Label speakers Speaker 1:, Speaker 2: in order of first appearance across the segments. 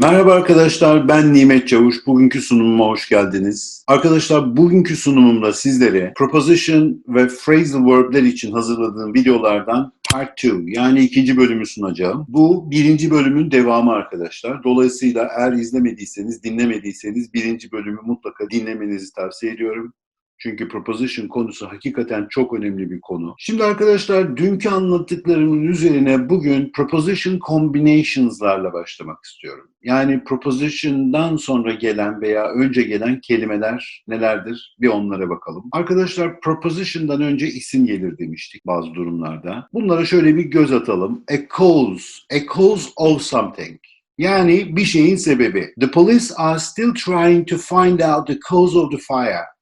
Speaker 1: Merhaba arkadaşlar, ben Nimet Çavuş. Bugünkü sunumuma hoş geldiniz. Arkadaşlar bugünkü sunumumda sizlere preposition ve phrasal verb'ler için hazırladığım videolardan part 2 yani ikinci bölümü sunacağım. Bu birinci bölümün devamı arkadaşlar. Dolayısıyla eğer izlemediyseniz, dinlemediyseniz birinci bölümü mutlaka dinlemenizi tavsiye ediyorum. Çünkü preposition konusu hakikaten çok önemli bir konu. Şimdi arkadaşlar dünkü anlattıklarımın üzerine bugün preposition combinations'larla başlamak istiyorum. Yani preposition'dan sonra gelen veya önce gelen kelimeler nelerdir? Bir onlara bakalım. Arkadaşlar preposition'dan önce isim gelir demiştik bazı durumlarda. Bunlara şöyle bir göz atalım. A cause, a cause of something. Yani bir şeyin sebebi. The police are still trying to find out the cause of the fire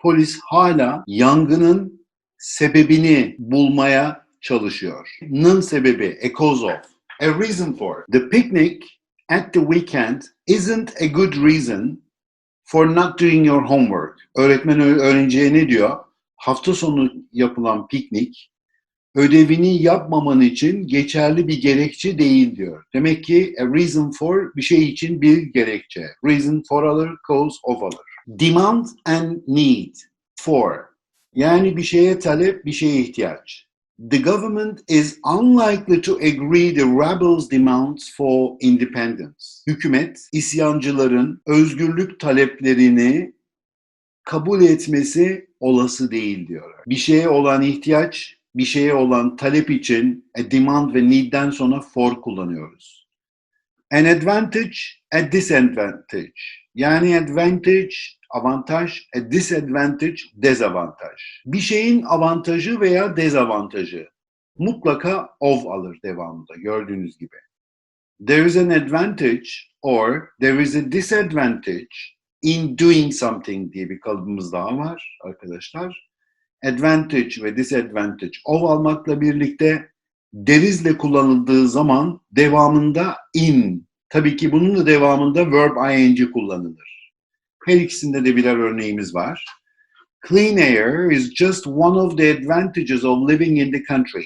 Speaker 1: polis hala yangının sebebini bulmaya çalışıyor. Nın sebebi, a cause of, a reason for. The picnic at the weekend isn't a good reason for not doing your homework. Öğretmen öğrenciye ne diyor? Hafta sonu yapılan piknik ödevini yapmaman için geçerli bir gerekçe değil diyor. Demek ki a reason for bir şey için bir gerekçe. Reason for alır, cause of alır. Demand and need for. Yani bir şeye talep, bir şeye ihtiyaç. The government is unlikely to agree the rebels' demands for independence. Hükümet, isyancıların özgürlük taleplerini kabul etmesi olası değil diyor. Bir şeye olan ihtiyaç, bir şeye olan talep için a demand ve need'den sonra for kullanıyoruz. An advantage, a disadvantage. Yani advantage, avantaj, a disadvantage, dezavantaj. Bir şeyin avantajı veya dezavantajı mutlaka of alır devamında gördüğünüz gibi. There is an advantage or there is a disadvantage in doing something diye bir kalıbımız daha var arkadaşlar. Advantage ve disadvantage of almakla birlikte derizle kullanıldığı zaman devamında in. Tabii ki bunun da devamında verb ing kullanılır. Her ikisinde de birer örneğimiz var. Clean air is just one of the advantages of living in the country.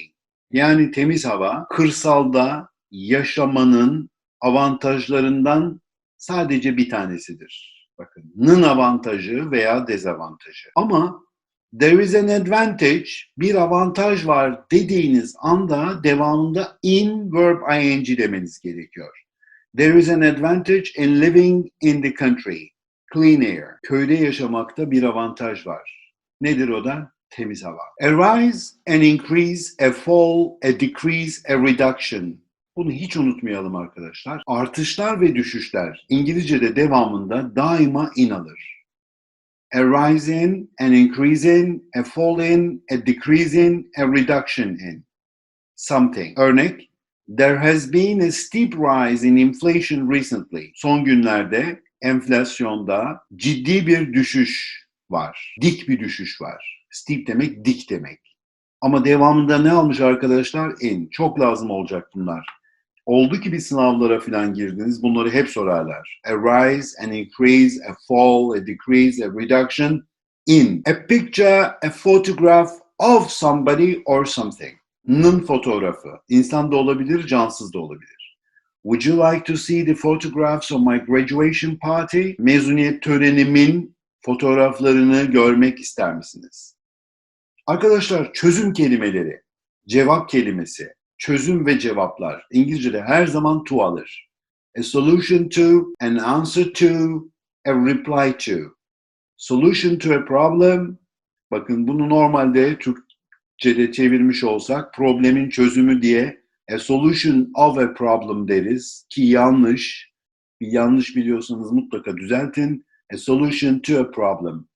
Speaker 1: Yani temiz hava kırsalda yaşamanın avantajlarından sadece bir tanesidir. Bakın, nın avantajı veya dezavantajı. Ama there is an advantage, bir avantaj var dediğiniz anda devamında in verb ing demeniz gerekiyor. There is an advantage in living in the country. Clean air. Köyde yaşamakta bir avantaj var. Nedir o da? Temiz hava. A rise, an increase, a fall, a decrease, a reduction. Bunu hiç unutmayalım arkadaşlar. Artışlar ve düşüşler İngilizce'de devamında daima in alır. A rise in, an increase in, a fall in, a decrease in, a reduction in. Something. Örnek, There has been a steep rise in inflation recently. Son günlerde enflasyonda ciddi bir düşüş var. Dik bir düşüş var. Steep demek dik demek. Ama devamında ne almış arkadaşlar? In. Çok lazım olacak bunlar. Oldu ki bir sınavlara falan girdiniz. Bunları hep sorarlar. A rise, an increase, a fall, a decrease, a reduction. In. A picture, a photograph of somebody or something. Nın fotoğrafı. İnsan da olabilir, cansız da olabilir. Would you like to see the photographs of my graduation party? Mezuniyet törenimin fotoğraflarını görmek ister misiniz? Arkadaşlar çözüm kelimeleri, cevap kelimesi, çözüm ve cevaplar İngilizce'de her zaman to alır. A solution to, an answer to, a reply to. Solution to a problem, bakın bunu normalde Türkçe'de çevirmiş olsak problemin çözümü diye a solution of a problem deriz ki yanlış. Bir yanlış biliyorsanız mutlaka düzeltin. A solution to a problem.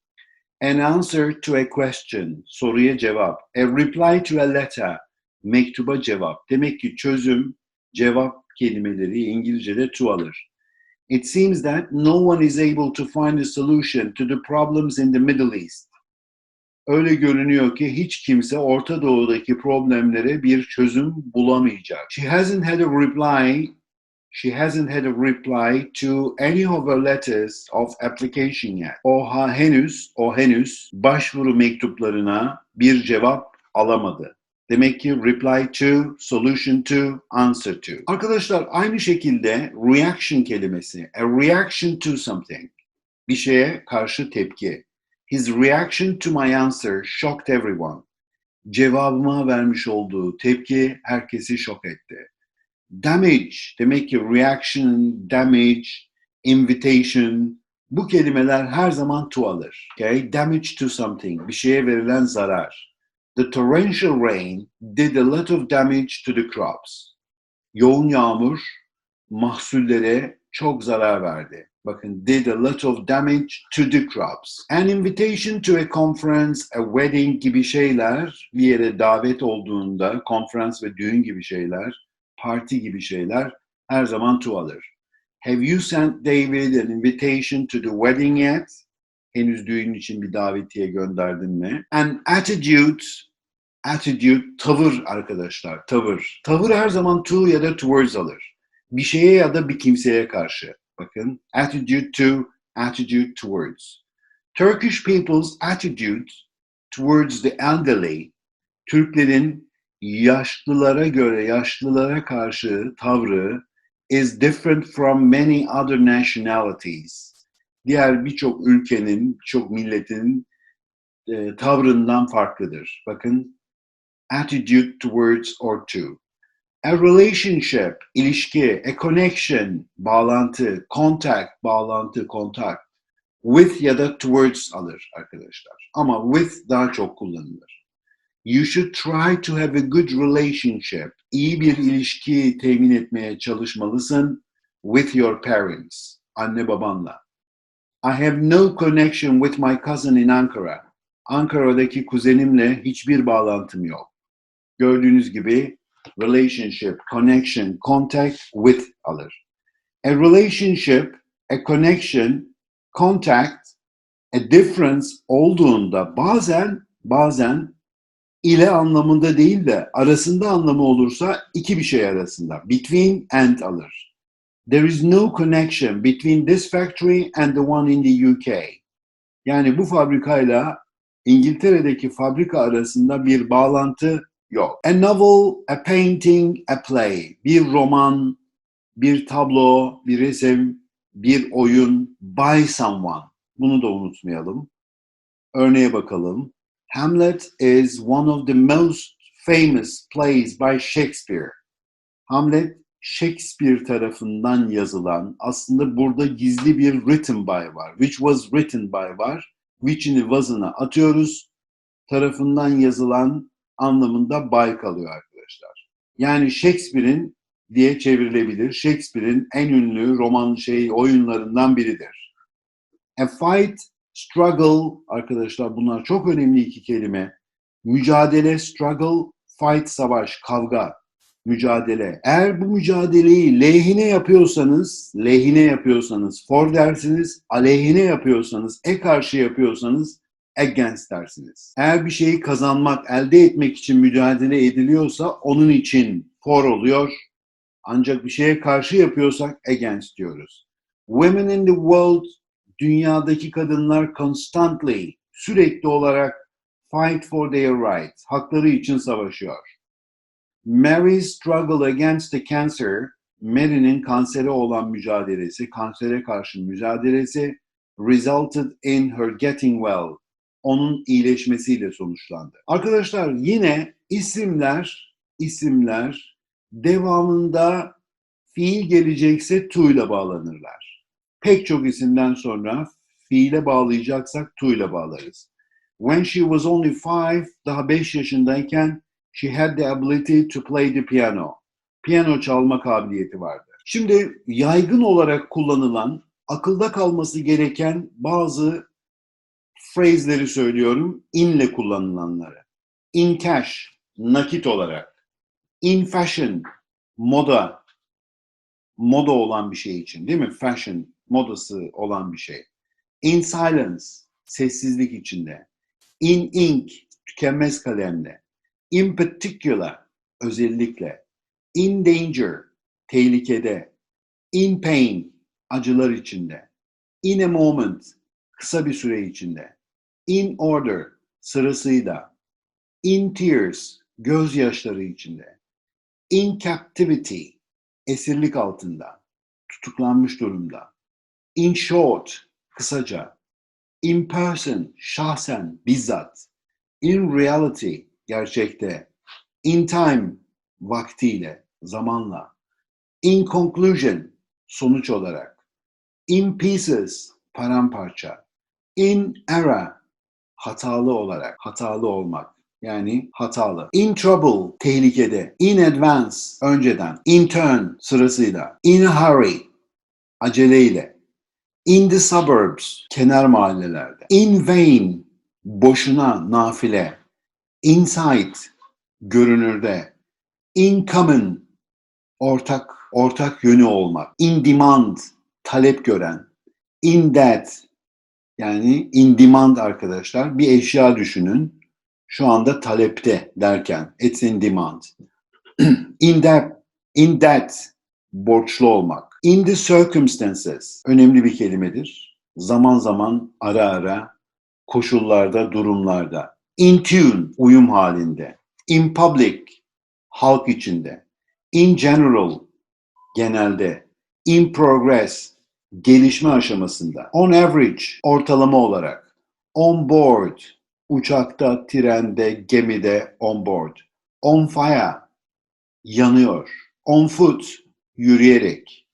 Speaker 1: An answer to a question. Soruya cevap. A reply to a letter. Mektuba cevap. Demek ki çözüm, cevap kelimeleri İngilizce'de to alır. It seems that no one is able to find a solution to the problems in the Middle East. Öyle görünüyor ki hiç kimse Orta Doğu'daki problemlere bir çözüm bulamayacak. She hasn't had a reply She hasn't had a reply to any of her letters of application yet. O ha henüz, o henüz başvuru mektuplarına bir cevap alamadı. Demek ki reply to, solution to, answer to. Arkadaşlar aynı şekilde reaction kelimesi. A reaction to something. Bir şeye karşı tepki. His reaction to my answer shocked everyone. Cevabıma vermiş olduğu tepki herkesi şok etti. Damage demek ki reaction, damage, invitation bu kelimeler her zaman to. Okay? Damage to something, bir şeye verilen zarar. The torrential rain did a lot of damage to the crops. Yoğun yağmur mahsullere çok zarar verdi. Bakın, did a lot of damage to the crops. An invitation to a conference, a wedding gibi şeyler, bir yere davet olduğunda, konferans ve düğün gibi şeyler, parti gibi şeyler her zaman to. Have you sent David an invitation to the wedding yet? Henüz düğün için bir davetiye gönderdin mi? An attitude, attitude tavır arkadaşlar, tavır. Tavır her zaman to ya da towards alır. Bir şeye ya da bir kimseye karşı. Bakın, attitude to, attitude towards. Turkish people's attitude towards the elderly, Türklerin yaşlılara göre, yaşlılara karşı tavrı is different from many other nationalities. Diğer birçok ülkenin, birçok milletin e, tavrından farklıdır. Bakın, attitude towards or to. A relationship, ilişki, a connection, bağlantı, contact, bağlantı, contact. With ya da towards alır arkadaşlar. Ama with daha çok kullanılır. You should try to have a good relationship. İyi bir ilişki temin etmeye çalışmalısın with your parents. Anne babanla. I have no connection with my cousin in Ankara. Ankara'daki kuzenimle hiçbir bağlantım yok. Gördüğünüz gibi relationship, connection, contact with alır. A relationship, a connection, contact, a difference olduğunda bazen bazen ile anlamında değil de arasında anlamı olursa iki bir şey arasında. Between and alır. There is no connection between this factory and the one in the UK. Yani bu fabrikayla İngiltere'deki fabrika arasında bir bağlantı yok. A novel, a painting, a play. Bir roman, bir tablo, bir resim, bir oyun by someone. Bunu da unutmayalım. Örneğe bakalım. Hamlet is one of the most famous plays by Shakespeare. Hamlet Shakespeare tarafından yazılan aslında burada gizli bir written by var. Which was written by var. Which'ini was'ına atıyoruz. Tarafından yazılan anlamında by kalıyor arkadaşlar. Yani Shakespeare'in diye çevrilebilir. Shakespeare'in en ünlü roman şey oyunlarından biridir. A fight, struggle arkadaşlar bunlar çok önemli iki kelime. Mücadele, struggle, fight, savaş, kavga, mücadele. Eğer bu mücadeleyi lehine yapıyorsanız, lehine yapıyorsanız for dersiniz, aleyhine yapıyorsanız, e karşı yapıyorsanız against dersiniz. Eğer bir şeyi kazanmak, elde etmek için mücadele ediliyorsa onun için for oluyor. Ancak bir şeye karşı yapıyorsak against diyoruz. Women in the world, dünyadaki kadınlar constantly, sürekli olarak fight for their rights, hakları için savaşıyor. Mary's struggle against the cancer, Mary'nin kansere olan mücadelesi, kansere karşı mücadelesi resulted in her getting well. Onun iyileşmesiyle sonuçlandı. Arkadaşlar yine isimler, isimler devamında fiil gelecekse to ile bağlanırlar. Pek çok isimden sonra fiile bağlayacaksak to ile bağlarız. When she was only five, daha beş yaşındayken she had the ability to play the piano. Piyano çalma kabiliyeti vardı. Şimdi yaygın olarak kullanılan, akılda kalması gereken bazı phrase'leri söylüyorum. inle kullanılanları. In cash, nakit olarak. In fashion, moda, moda olan bir şey için değil mi? Fashion, modası olan bir şey. In silence, sessizlik içinde. In ink, tükenmez kalemle. In particular, özellikle. In danger, tehlikede. In pain, acılar içinde. In a moment, kısa bir süre içinde. In order, sırasıyla. In tears, gözyaşları içinde. In captivity, esirlik altında, tutuklanmış durumda. In short, kısaca. In person, şahsen, bizzat. In reality, gerçekte. In time, vaktiyle, zamanla. In conclusion, sonuç olarak. In pieces, paramparça. In error, hatalı olarak, hatalı olmak. Yani hatalı. In trouble, tehlikede. In advance, önceden. In turn, sırasıyla. In hurry, aceleyle. In the suburbs, kenar mahallelerde. In vain, boşuna, nafile. Inside, görünürde. In common, ortak, ortak yönü olmak. In demand, talep gören. In that, yani in demand arkadaşlar. Bir eşya düşünün. Şu anda talepte derken. It's in demand. in that, in that borçlu olmak. In the circumstances önemli bir kelimedir. Zaman zaman ara ara koşullarda, durumlarda. In tune uyum halinde. In public halk içinde. In general genelde. In progress gelişme aşamasında. On average ortalama olarak. On board uçakta, trende, gemide on board. On fire yanıyor. On foot yürüyerek.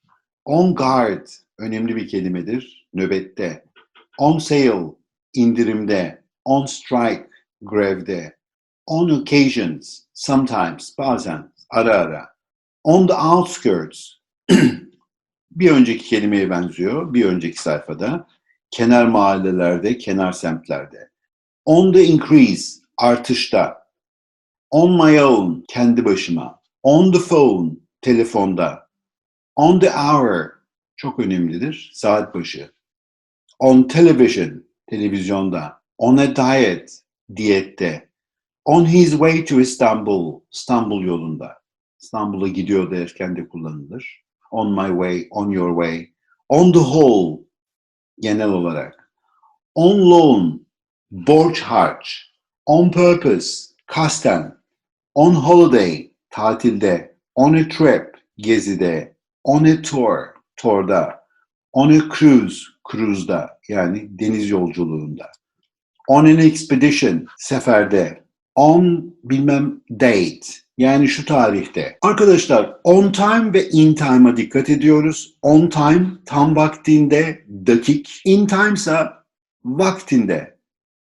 Speaker 1: On guard önemli bir kelimedir. Nöbette. On sale indirimde. On strike grevde. On occasions sometimes bazen ara ara. On the outskirts bir önceki kelimeye benziyor. Bir önceki sayfada. Kenar mahallelerde, kenar semtlerde. On the increase artışta. On my own kendi başıma. On the phone telefonda. On the hour çok önemlidir. Saat başı. On television televizyonda. On a diet diyette. On his way to Istanbul İstanbul yolunda. İstanbul'a gidiyor derken de kullanılır. On my way, on your way. On the whole genel olarak. On loan borç harç. On purpose kasten. On holiday tatilde. On a trip gezide. On a tour torda. On a cruise cruise'da yani deniz yolculuğunda. On an expedition seferde. On bilmem date yani şu tarihte. Arkadaşlar on time ve in time'a dikkat ediyoruz. On time tam vaktinde dakik. In time ise vaktinde.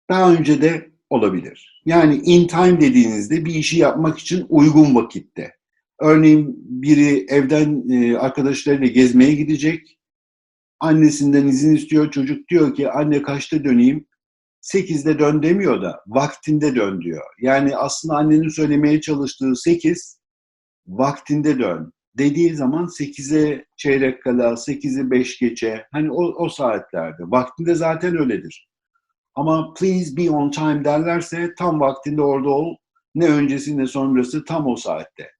Speaker 1: Daha önce de olabilir. Yani in time dediğinizde bir işi yapmak için uygun vakitte. Örneğin biri evden e, arkadaşlarıyla gezmeye gidecek. Annesinden izin istiyor. Çocuk diyor ki anne kaçta döneyim? 8'de dön demiyor da vaktinde dön diyor. Yani aslında annenin söylemeye çalıştığı 8 vaktinde dön dediği zaman 8'e çeyrek kala, 8'i 5 geçe hani o, o saatlerde. Vaktinde zaten öyledir. Ama please be on time derlerse tam vaktinde orada ol. Ne öncesi ne sonrası tam o saatte.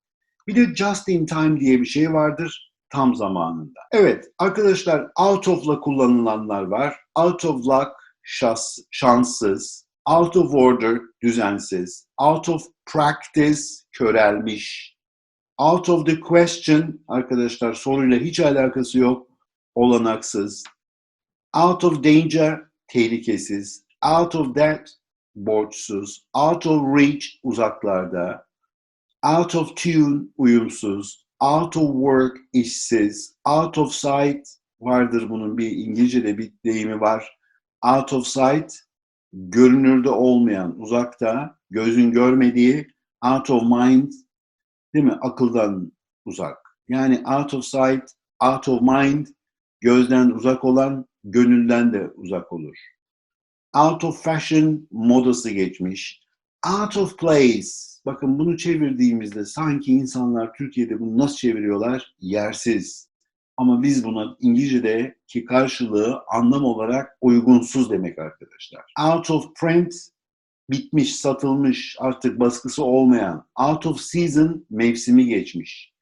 Speaker 1: Bir de just in time diye bir şey vardır tam zamanında. Evet arkadaşlar out of'la kullanılanlar var. Out of luck şans, şanssız, out of order düzensiz, out of practice körelmiş, out of the question arkadaşlar soruyla hiç alakası yok olanaksız, out of danger tehlikesiz, out of debt borçsuz, out of reach uzaklarda, out of tune uyumsuz, out of work işsiz, out of sight vardır bunun bir İngilizce'de bir deyimi var. Out of sight görünürde olmayan, uzakta, gözün görmediği, out of mind değil mi? Akıldan uzak. Yani out of sight, out of mind gözden uzak olan gönülden de uzak olur. Out of fashion modası geçmiş. Out of place. Bakın bunu çevirdiğimizde sanki insanlar Türkiye'de bunu nasıl çeviriyorlar? Yersiz. Ama biz buna İngilizce'deki karşılığı anlam olarak uygunsuz demek arkadaşlar. Out of print bitmiş, satılmış, artık baskısı olmayan. Out of season mevsimi geçmiş.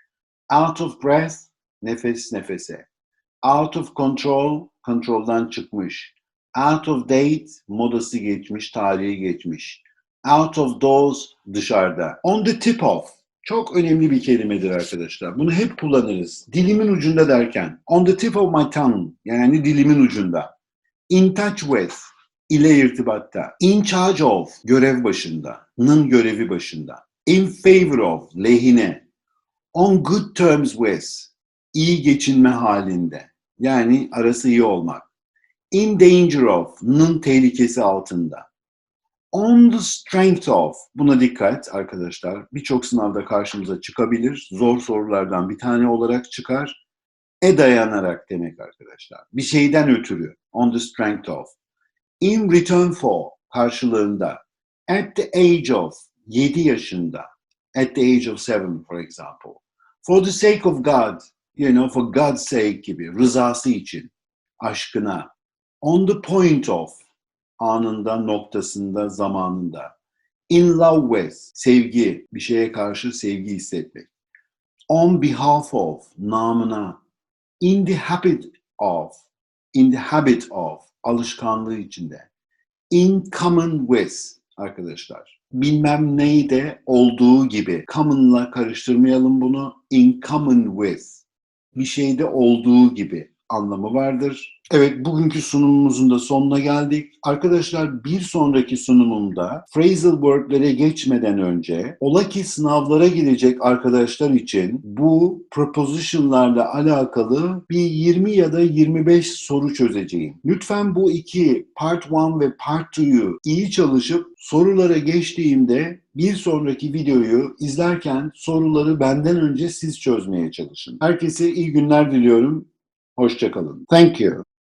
Speaker 1: Out of breath nefes nefese. Out of control kontroldan çıkmış. Out of date modası geçmiş, tarihi geçmiş. Out of doors dışarıda. On the tip of çok önemli bir kelimedir arkadaşlar. Bunu hep kullanırız. Dilimin ucunda derken. On the tip of my tongue yani dilimin ucunda. In touch with ile irtibatta. In charge of görev başında. Nın görevi başında. In favor of lehine. On good terms with iyi geçinme halinde. Yani arası iyi olmak. In danger of nın tehlikesi altında. On the strength of buna dikkat arkadaşlar. Birçok sınavda karşımıza çıkabilir. Zor sorulardan bir tane olarak çıkar. E dayanarak demek arkadaşlar. Bir şeyden ötürü. On the strength of. In return for karşılığında. At the age of 7 yaşında. At the age of 7 for example. For the sake of God, you know, for God's sake gibi, rızası için, aşkına. On the point of, anında, noktasında, zamanında. In love with, sevgi, bir şeye karşı sevgi hissetmek. On behalf of, namına. In the habit of, in the habit of, alışkanlığı içinde. In common with, arkadaşlar. Bilmem neyde olduğu gibi. Common'la karıştırmayalım bunu. In common with. Bir şeyde olduğu gibi anlamı vardır. Evet bugünkü sunumumuzun da sonuna geldik. Arkadaşlar bir sonraki sunumumda phrasal verb'lere geçmeden önce ola ki sınavlara girecek arkadaşlar için bu preposition'larla alakalı bir 20 ya da 25 soru çözeceğim. Lütfen bu iki part 1 ve part 2'yu iyi çalışıp sorulara geçtiğimde bir sonraki videoyu izlerken soruları benden önce siz çözmeye çalışın. Herkese iyi günler diliyorum. Hoşçakalın. Thank you.